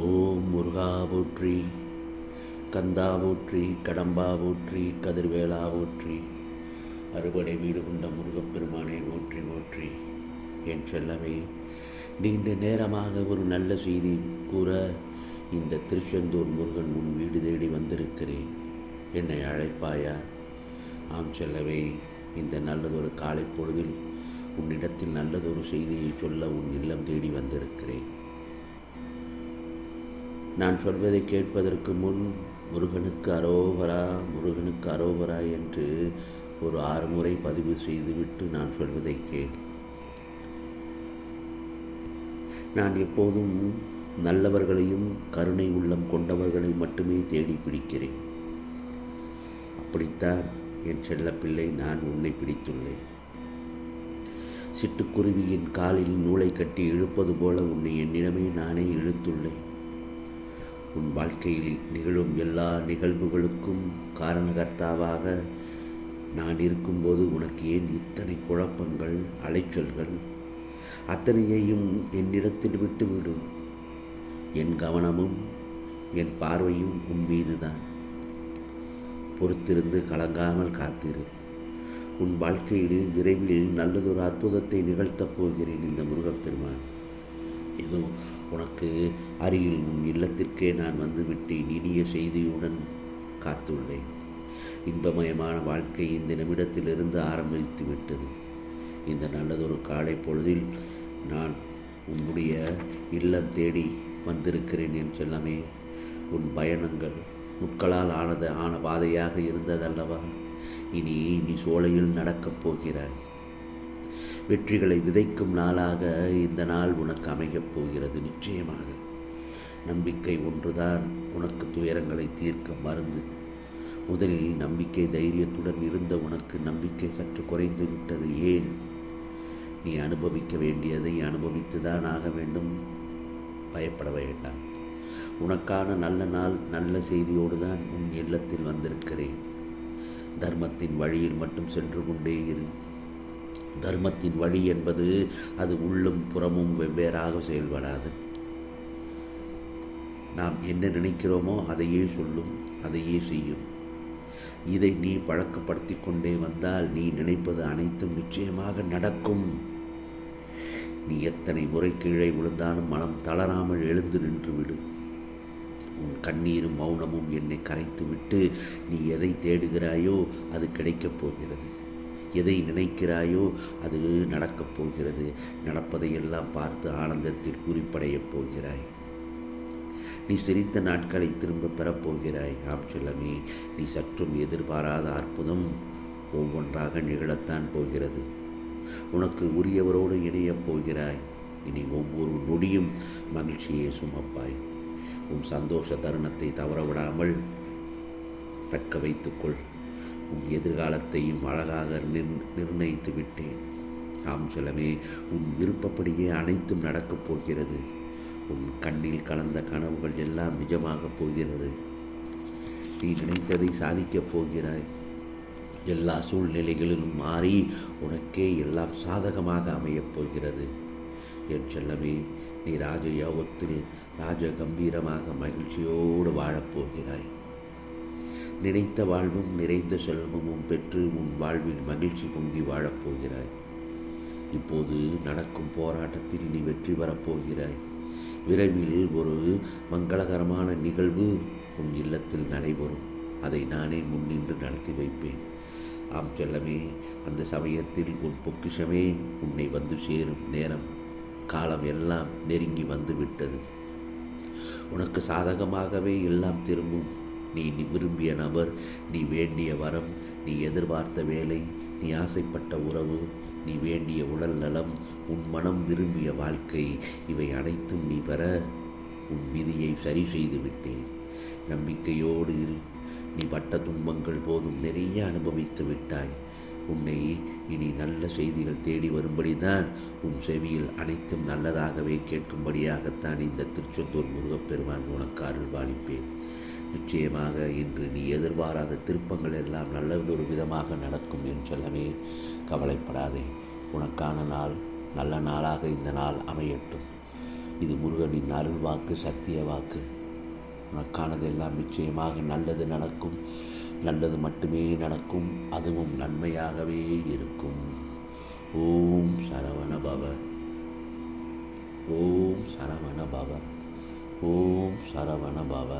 ஓம் முருகா போற்றி கந்தா போற்றி கடம்பா போற்றி கதிர்வேலா போற்றி அறுபடை வீடு கொண்ட முருகப்பெருமானை போற்றி போற்றி. என் செல்லவே நீண்ட நேரமாக ஒரு நல்ல செய்தி கூற இந்த திருச்செந்தூர் முருகன் உன் வீடு தேடி வந்திருக்கிறேன். என்னை அழைப்பாயா? ஆம் செல்லவே இந்த நல்லதொரு காலை பொழுதில் உன்னிடத்தில் நல்லதொரு செய்தியை சொல்ல உன் இல்லம் தேடி வந்திருக்கிறேன். நான் சொல்வதை கேட்பதற்கு முன் முருகனுக்கு அரோகரா முருகனுக்கு அரோகரா என்று ஒரு ஆறு முறை பதிவு செய்துவிட்டு நான் சொல்வதை கேள். நான் எப்போதும் நல்லவர்களையும் கருணை உள்ளம் கொண்டவர்களை மட்டுமே தேடி பிடிக்கிறேன். அப்படித்தான் என் செல்லப்பிள்ளை நான் உன்னை பிடித்துள்ளேன். சிட்டுக்குருவியின் காலில் நூலை கட்டி இழுப்பது போல உன்னை என்னிடமே நானே இழுத்துள்ளேன். உன் வாழ்க்கையில் நிகழும் எல்லா நிகழ்வுகளுக்கும் காரணகர்த்தாவாக நான் இருக்கும்போது உனக்கு ஏன் இத்தனை குழப்பங்கள் அலைச்சல்கள்? அத்தனையையும் என்னிடத்தில் விட்டுவிடு. என் கவனமும் என் பார்வையும் உன் மீதுதான். பொறுத்திருந்து கலங்காமல் காத்திரு. உன் வாழ்க்கையில் விரைவில் நல்லதொரு அற்புதத்தை நிகழ்த்தப் போகிறேன் இந்த முருகப்பெருமான். இதோ உனக்கு அருகில் உன் இல்லத்திற்கே நான் வந்துவிட்டேன். இனிய செய்தியுடன் காத்துள்ளேன். இன்பமயமான வாழ்க்கை இந்த நிமிடத்திலிருந்து ஆரம்பித்து விட்டது. இந்த நல்லதொரு காலை பொழுதில் நான் உன்னுடைய இல்லம் தேடி வந்திருக்கிறேன் என் செல்லமே உன் பயணங்கள் முட்களால் ஆனது ஆன பாதையாக இருந்ததல்லவா? இனி நீ சோலையில் நடக்கப் போகிறாய். வெற்றிகளை விதைக்கும் நாளாக இந்த நாள் உனக்கு அமையப் போகிறது நிச்சயமாக. நம்பிக்கை ஒன்றுதான். உனக்கு துயரங்களை தீர்க்க மருந்து. முதலில் நம்பிக்கை தைரியத்துடன் இருந்த உனக்கு நம்பிக்கை சற்று குறைந்து விட்டது ஏன்? நீ அனுபவிக்க வேண்டியதை அனுபவித்துதான் ஆக வேண்டும். பயப்பட வேண்டாம். உனக்கான நல்ல நாள் நல்ல செய்தியோடு தான் உன் இல்லத்தில் வந்திருக்கிறேன். தர்மத்தின் வழியில் மட்டும் சென்று கொண்டே இரு. தர்மத்தின் வழி என்பது அது உள்ளும் புறமும் வெவ்வேறாக செயல்படாது. நாம் என்ன நினைக்கிறோமோ அதையே சொல்லும் அதையே செய்யும். இதை நீ பழக்கப்படுத்தி கொண்டே வந்தால் நீ நினைப்பது அனைத்தும் நிச்சயமாக நடக்கும். நீ எத்தனை முறை கீழே விழுந்தாலும் மனம் தளராமல் எழுந்து நின்றுவிடு உன் கண்ணீரும் மௌனமும் என்னை கரைத்து விட்டு நீ எதை தேடுகிறாயோ அது கிடைக்கப் போகிறது. எதை நினைக்கிறாயோ அது நடக்கப் போகிறது. நடப்பதையெல்லாம் பார்த்து ஆனந்தத்தில் குறிப்படையப் போகிறாய். நீ சிரித்த நாட்களை திரும்ப பெறப்போகிறாய் ஆம் செல்லமே நீ சற்றும் எதிர்பாராத அற்புதம் ஒவ்வொன்றாக நிகழத்தான் போகிறது. உனக்கு உரியவரோடு இணையப் போகிறாய். இனி ஒவ்வொரு நொடியும் மகிழ்ச்சியே சுமப்பாய். உன் சந்தோஷ தருணத்தை தவறவிடாமல் தக்க வைத்துக்கொள். உன் எதிர்காலத்தையும் அழகாக நிர் நிர்ணயித்து விட்டேன் ஆம் செல்லமே உன் விருப்பப்படியே அனைத்தும் நடக்கப் போகிறது. உன் கண்ணில் கலந்த கனவுகள் எல்லாம் நிஜமாகப் போகிறது. நீ நினைத்ததை சாதிக்கப் போகிறாய். எல்லா சூழ்நிலைகளிலும் மாறி உனக்கே எல்லாம் சாதகமாக அமையப் போகிறது. என் செல்லமே நீ ராஜ யோகத்தில் ராஜ கம்பீரமாக மகிழ்ச்சியோடு வாழப்போகிறாய் நினைத்த வாழ்வும் நிறைந்த செல்வமும் பெற்று உன் வாழ்வில் மகிழ்ச்சி பொங்கி வாழப்போகிறாய். இப்போது நடக்கும் போராட்டத்தில் நீ வெற்றி பெறப்போகிறாய் விரைவில் ஒரு மங்களகரமான நிகழ்வு உன் இல்லத்தில் நடைபெறும். அதை நானே முன்னின்று நடத்தி வைப்பேன். ஆம் செல்லமே அந்த சமயத்தில் உன் பொக்கிஷமே உன்னை வந்து சேரும் நேரம். காலம் எல்லாம் நெருங்கி வந்து விட்டது உனக்கு சாதகமாகவே எல்லாம் திரும்பும். நீ நீ விரும்பிய நபர் நீ வேண்டிய வரம் நீ எதிர்பார்த்த வேலை நீ ஆசைப்பட்ட உறவு நீ வேண்டிய உடல் நலம் உன் மனம் விரும்பிய வாழ்க்கை இவை அனைத்தும் நீ பெற உன் விதியை சரி செய்து விட்டேன். நம்பிக்கையோடு இரு. நீ பட்ட துன்பங்கள் போதும் நிறைய அனுபவித்து விட்டாய். உன்னை இனி நல்ல செய்திகள் தேடி வரும்படிதான் உன் செவியில் அனைத்தும் நல்லதாகவே கேட்கும்படியாகத்தான் இந்த திருச்செந்தூர் முருகப்பெருமான் உனக்கு அருள்வாளிப்பேன். நிச்சயமாக இன்று நீ எதிர்பாராத திருப்பங்கள் எல்லாம் நல்லதொரு விதமாக நடக்கும் என்று சொல்லவே கவலைப்படாதே. உனக்கான நாள் நல்ல நாளாக இந்த நாள் அமையட்டும். இது முருகனின் அருள் வாக்கு சத்திய வாக்கு. உனக்கானது எல்லாம் நிச்சயமாக நல்லது நடக்கும். நல்லது மட்டுமே நடக்கும். அதுவும் நன்மையாகவே இருக்கும். ஓம் சரவண பவ ஓம் சரவண பவ ஓம் சரவண பவ